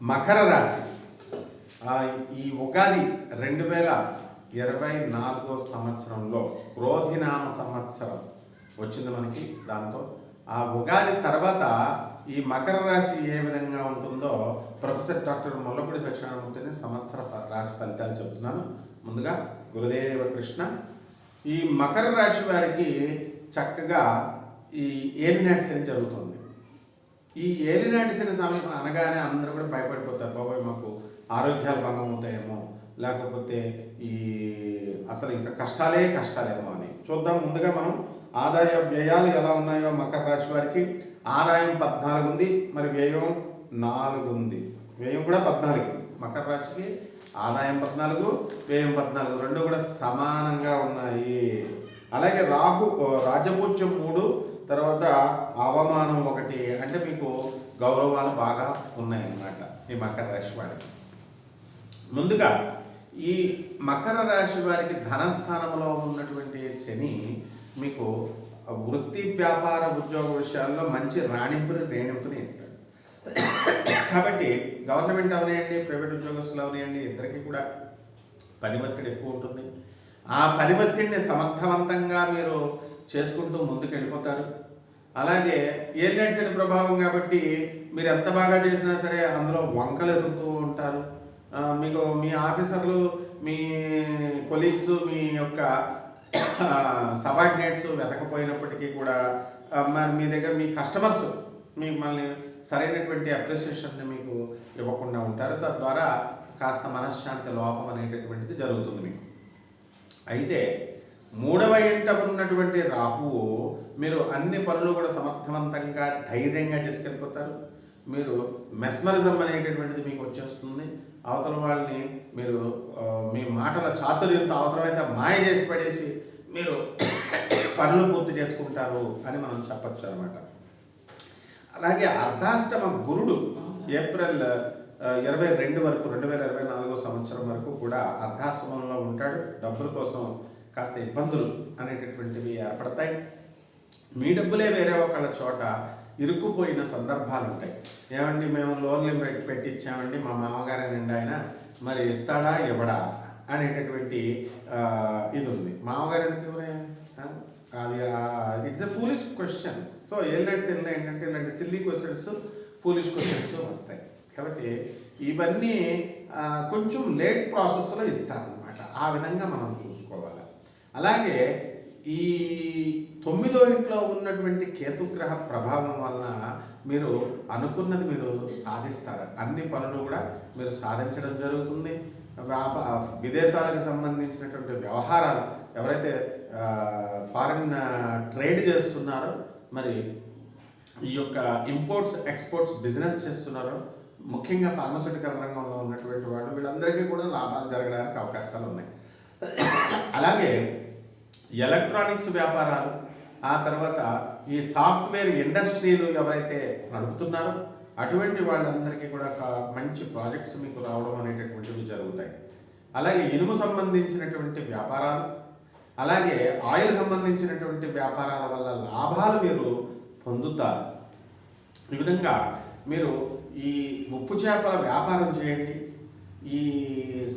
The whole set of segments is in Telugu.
మకర రాశి. ఈ ఉగాది రెండు వేల ఇరవై నాలుగో సంవత్సరంలో క్రోధినామ సంవత్సరం వచ్చింది మనకి దాంతో. ఆ ఉగాది తర్వాత ఈ మకర రాశి ఏ విధంగా ఉంటుందో ప్రొఫెసర్ డాక్టర్ ముల్లపూడి సత్యనారాయణమూర్తిని సంవత్సర రాశి ఫలితాలు చెబుతున్నాను ముందుగా గురుదేవ కృష్ణ. ఈ మకర రాశి వారికి చక్కగా ఈ ఏలినాడ్స్ అని జరుగుతుంది. ఈ ఏలినాటిసిన సమయం అనగానే అందరూ కూడా భయపడిపోతారు. బాబాయ్ మాకు ఆరోగ్యాలు భంగం అవుతాయేమో. లేకపోతే ఈ అసలు ఇంకా కష్టాలే కష్టాలేమో అని. చూద్దాం ముందుగా మనం ఆదాయ వ్యయాలు ఎలా ఉన్నాయో మకర రాశి వారికి. ఆదాయం పద్నాలుగు ఉంది మరి వ్యయం నాలుగు ఉంది. వ్యయం కూడా పద్నాలుగు. మకర రాశికి ఆదాయం పద్నాలుగు వ్యయం పద్నాలుగు రెండు కూడా సమానంగా ఉన్నాయి. అలాగే రాహు రాజపూజ్యం మూడు తర్వాత అవమానం ఒకటి అంటే మీకు గౌరవాలు బాగా ఉన్నాయన్నమాట ఈ మకర రాశి వారికి. ముందుగా ఈ మకర రాశి వారికి ధనస్థానంలో ఉన్నటువంటి శని మీకు వృత్తి వ్యాపార ఉద్యోగ విషయాల్లో మంచి రాణింపుని రేణింపుని ఇస్తాడు. కాబట్టి గవర్నమెంట్ అవనియండి ప్రైవేట్ ఉద్యోగస్తులు అవనియండి ఇద్దరికి కూడా పని ఒత్తిడి ఎక్కువ ఉంటుంది. ఆ పని ఒత్తిడిని సమర్థవంతంగా మీరు చేసుకుంటూ ముందుకు వెళ్ళిపోతారు అలాగే ఏలినట్ శని ప్రభావం కాబట్టి మీరు ఎంత బాగా చేసినా సరే అందులో వంకలు ఎదుగుతూ ఉంటారు. మీకు మీ ఆఫీసర్లు మీ కొలీగ్స్ మీ యొక్క సబార్డినేట్స్ వెతకపోయినప్పటికీ కూడా మరి మీ దగ్గర మీ కస్టమర్స్ మిమ్మల్ని సరైనటువంటి అప్రిసియేషన్ని మీకు ఇవ్వకుండా ఉంటారు. తద్వారా కాస్త మనశ్శాంతి లోపం అనేటటువంటిది జరుగుతుంది మీకు. అయితే మూడవ ఇంట ఉన్నటువంటి రాహువు మీరు అన్ని పనులు కూడా సమర్థవంతంగా ధైర్యంగా చేసుకెళ్ళిపోతారు. మీరు మెస్మరిజం అనేటటువంటిది మీకు వచ్చేస్తుంది. అవతల వాళ్ళని మీరు మీ మాటల చాతుర్యంతో అవసరమైతే మాయ చేసి పడేసి మీరు పనులు పూర్తి చేసుకుంటారు అని మనం చెప్పచ్చు అనమాట అలాగే అర్ధాష్టమ గురుడు ఏప్రిల్ ఇరవై రెండు వరకు రెండు వేల ఇరవై నాలుగో సంవత్సరం వరకు కూడా అర్ధాశ్రమంలో ఉంటాడు. డబ్బుల కోసం కాస్త ఇబ్బందులు అనేటటువంటివి ఏర్పడతాయి. మీ డబ్బులే వేరే ఒకళ్ళ చోట ఇరుక్కుపోయిన సందర్భాలు ఉంటాయి. ఏమండి మేము లోన్లు పెట్టి పెట్టించామండి మా మామగారే నిండా ఆయన మరి ఇస్తాడా ఇవ్వడా అనేటటువంటి ఇది ఉంది. మామగారు ఎందుకు ఇవ్వరే? అది it's a foolish question so ఏళ్ళటి సెల్ ఏంటంటే ఇలాంటి సిల్లీ క్వశ్చన్స్ ఫూలిష్ క్వశ్చన్స్ వస్తాయి. కాబట్టి ఇవన్నీ కొంచెం లేట్ ప్రాసెస్లో ఇస్తారనమాట ఆ విధంగా మనం చూస్తాం అలాగే ఈ తొమ్మిదో ఇంట్లో ఉన్నటువంటి కేతుగ్రహ ప్రభావం వలన మీరు అనుకున్నది మీరు సాధిస్తారు. అన్ని పనులు కూడా మీరు సాధించడం జరుగుతుంది. వ్యాప విదేశాలకు సంబంధించినటువంటి వ్యవహారాలు ఎవరైతే ఫారిన్ ట్రేడ్ చేస్తున్నారో మరి ఈ యొక్క ఇంపోర్ట్స్ ఎక్స్పోర్ట్స్ బిజినెస్ చేస్తున్నారో ముఖ్యంగా ఫార్మస్యూటికల్ రంగంలో ఉన్నటువంటి వాళ్ళు వీళ్ళందరికీ కూడా లాభాలు జరగడానికి అవకాశాలు ఉన్నాయి. అలాగే ఎలక్ట్రానిక్స్ వ్యాపారాలు ఆ తర్వాత ఈ సాఫ్ట్వేర్ ఇండస్ట్రీలు ఎవరైతే నడుపుతున్నారో అటువంటి వాళ్ళందరికీ కూడా మంచి ప్రాజెక్ట్స్ మీకు రావడం అనేటటువంటివి జరుగుతాయి. అలాగే ఇనుము సంబంధించినటువంటి వ్యాపారాలు అలాగే ఆయిల్ సంబంధించినటువంటి వ్యాపారాల వల్ల లాభాలు మీరు పొందుతారు. ఈ విధంగా మీరు ఈ ఉప్పు చేపల వ్యాపారం చేయండి ఈ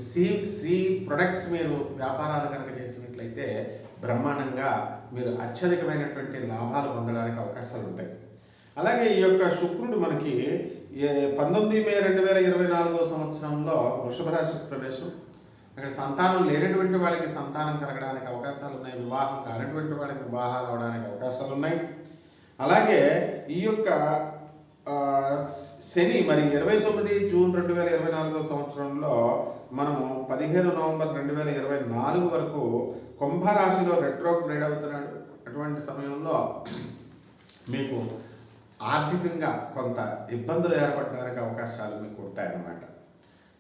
సీ సీ ప్రొడక్ట్స్ మీరు వ్యాపారాలు కనుక చేసినట్లయితే బ్రహ్మాండంగా మీరు అత్యధికమైనటువంటి లాభాలు పొందడానికి అవకాశాలు ఉంటాయి. అలాగే ఈ యొక్క శుక్రుడు మనకి పంతొమ్మిది మే రెండు వేల ఇరవై నాలుగో సంవత్సరంలో వృషభ రాశి ప్రవేశం. అక్కడ సంతానం లేనటువంటి వాళ్ళకి సంతానం కలగడానికి అవకాశాలు ఉన్నాయి. వివాహం కానటువంటి వాళ్ళకి వివాహాలు అవడానికి అవకాశాలు ఉన్నాయి. అలాగే ఈ యొక్క శని మరి ఇరవై తొమ్మిది జూన్ రెండు వేల ఇరవై నాలుగో సంవత్సరంలో మనము పదిహేను నవంబర్ రెండు వేల ఇరవై నాలుగు వరకు కుంభరాశిలో రెట్రోగ్రేడ్ అవుతున్నాడు. అటువంటి సమయంలో మీకు ఆర్థికంగా కొంత ఇబ్బందులు ఏర్పడడానికి అవకాశాలు మీకు ఉంటాయన్నమాట.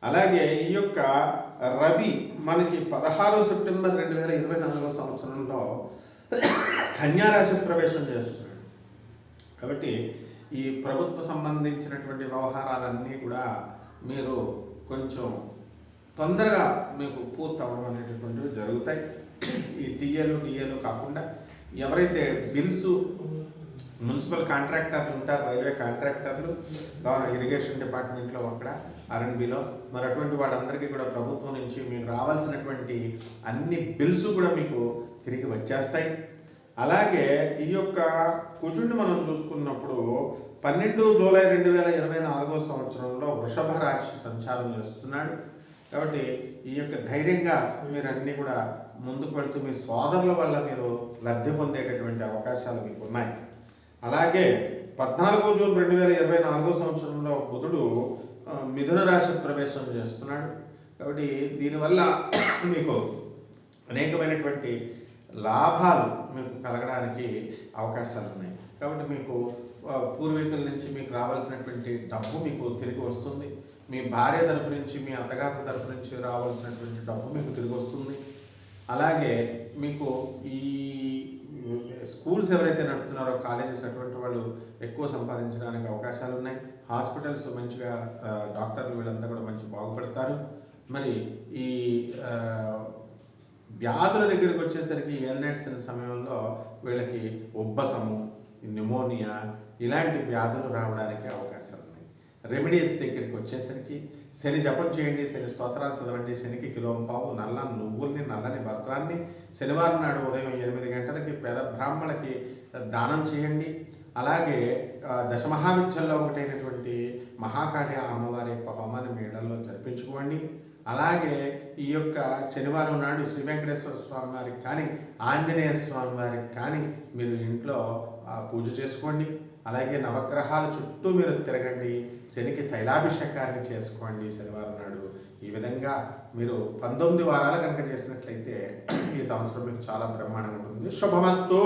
అలాగే ఈ యొక్క రవి మనకి పదహారు సెప్టెంబర్ రెండు వేల ఇరవై నాలుగో సంవత్సరంలో కన్యారాశి ప్రవేశం చేస్తున్నాడు. కాబట్టి ఈ ప్రభుత్వ సంబంధించినటువంటి వ్యవహారాలన్నీ కూడా మీరు కొంచెం తొందరగా మీకు పూర్తవడం అనేటటువంటివి జరుగుతాయి. ఈ టీఏలు టీఏలు కాకుండా ఎవరైతే బిల్స్ మున్సిపల్ కాంట్రాక్టర్లు ఉంటారు రైల్వే కాంట్రాక్టర్లు ఇరిగేషన్ డిపార్ట్మెంట్లో అక్కడ ఆర్ఎన్బిలో మరి అటువంటి వాళ్ళందరికీ కూడా ప్రభుత్వం నుంచి మీకు రావాల్సినటువంటి అన్ని బిల్స్ కూడా మీకు తిరిగి వచ్చేస్తాయి. అలాగే ఈ యొక్క కుజుడిని మనం చూసుకున్నప్పుడు పన్నెండు జూలై రెండు వేల ఇరవై నాలుగో సంవత్సరంలో వృషభ రాశి సంచారం చేస్తున్నాడు. కాబట్టి ఈ యొక్క ధైర్యంగా మీరు అన్నీ కూడా ముందుకు వెళ్తూ మీ సోదరుల వల్ల మీరు లబ్ధి పొందేటటువంటి అవకాశాలు మీకు ఉన్నాయి అలాగే పద్నాలుగో జూన్ రెండు వేల ఇరవై నాలుగో సంవత్సరంలో బుధుడు మిథున రాశి ప్రవేశం చేస్తున్నాడు. కాబట్టి దీనివల్ల మీకు అనేకమైనటువంటి లాభాలు మీకు కలగడానికి అవకాశాలు ఉన్నాయి. కాబట్టి మీకు పూర్వీకుల నుంచి మీకు రావాల్సినటువంటి డబ్బు మీకు తిరిగి వస్తుంది. మీ భార్య తరపు నుంచి మీ అత్తగారి తరపు నుంచి రావాల్సినటువంటి డబ్బు మీకు తిరిగి వస్తుంది. అలాగే మీకు ఈ స్కూల్స్ ఎవరైతే నడుపుతున్నారో కాలేజెస్ అటువంటి వాళ్ళు ఎక్కువ సంపాదించడానికి అవకాశాలు ఉన్నాయి. హాస్పిటల్స్ మంచిగా డాక్టర్లు వీళ్ళంతా కూడా మంచి బాగుపడతారు. మరి ఈ వ్యాధుల దగ్గరికి వచ్చేసరికి ఎల్నెట్స్ అనే సమయంలో వీళ్ళకి ఉబ్బసము న్యూమోనియా ఇలాంటి వ్యాధులు రావడానికి అవకాశాలు ఉన్నాయి రెమెడీస్ దగ్గరికి వచ్చేసరికి శని జపం చేయండి శని స్తోత్రాలు చదవండి శనికి కిలో పావు నల్ల నువ్వుల్ని నల్లని వస్త్రాన్ని శనివారం నాడు ఉదయం ఎనిమిది గంటలకి పేద బ్రాహ్మణులకి దానం చేయండి. అలాగే దశమహావిద్యల్లో ఒకటైనటువంటి మహాకాళి అమ్మవారి యొక్క హోమాన్ని మీ ఇళ్ళలో జరిపించుకోండి. అలాగే ఈ యొక్క శనివారం నాడు శ్రీ వెంకటేశ్వర స్వామి వారికి కానీ ఆంజనేయ స్వామి వారికి కానీ మీరు ఇంట్లో ఆ, పూజ చేసుకోండి. అలాగే నవగ్రహాల చుట్టూ మీరు తిరగండి. శనికి తైలాభిషేకాన్ని చేసుకోండి శనివారం నాడు. ఈ విధంగా మీరు పంతొమ్మిది వారాలు కనుక చేసినట్లయితే ఈ సంవత్సరం మీకు చాలా బ్రహ్మాండంగా ఉంటుంది. శుభమస్తు.